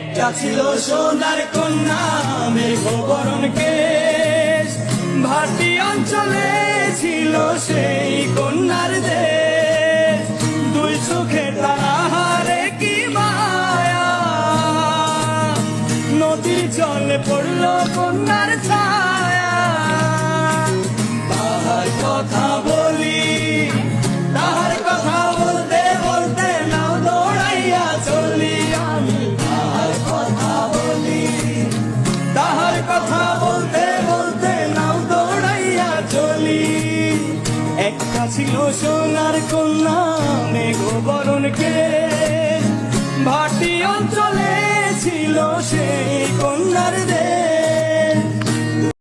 একটা ছিল সোনার কন্যা মেঘবরণ কেশ। ভাটি অঞ্চলে ছিল সেই কন্যার দেশ। দুই চোখে তাহারে কি মায়া? নদীর জলে পড়ল কন্যার ছায়া। কথা বলতে বলতে নাও দৌড়াইয়া চলি। একটা ছিল সোনার কন্যা, মেঘ বরণকে। ভাটি অঞ্চলে ছিল সেই কন্যার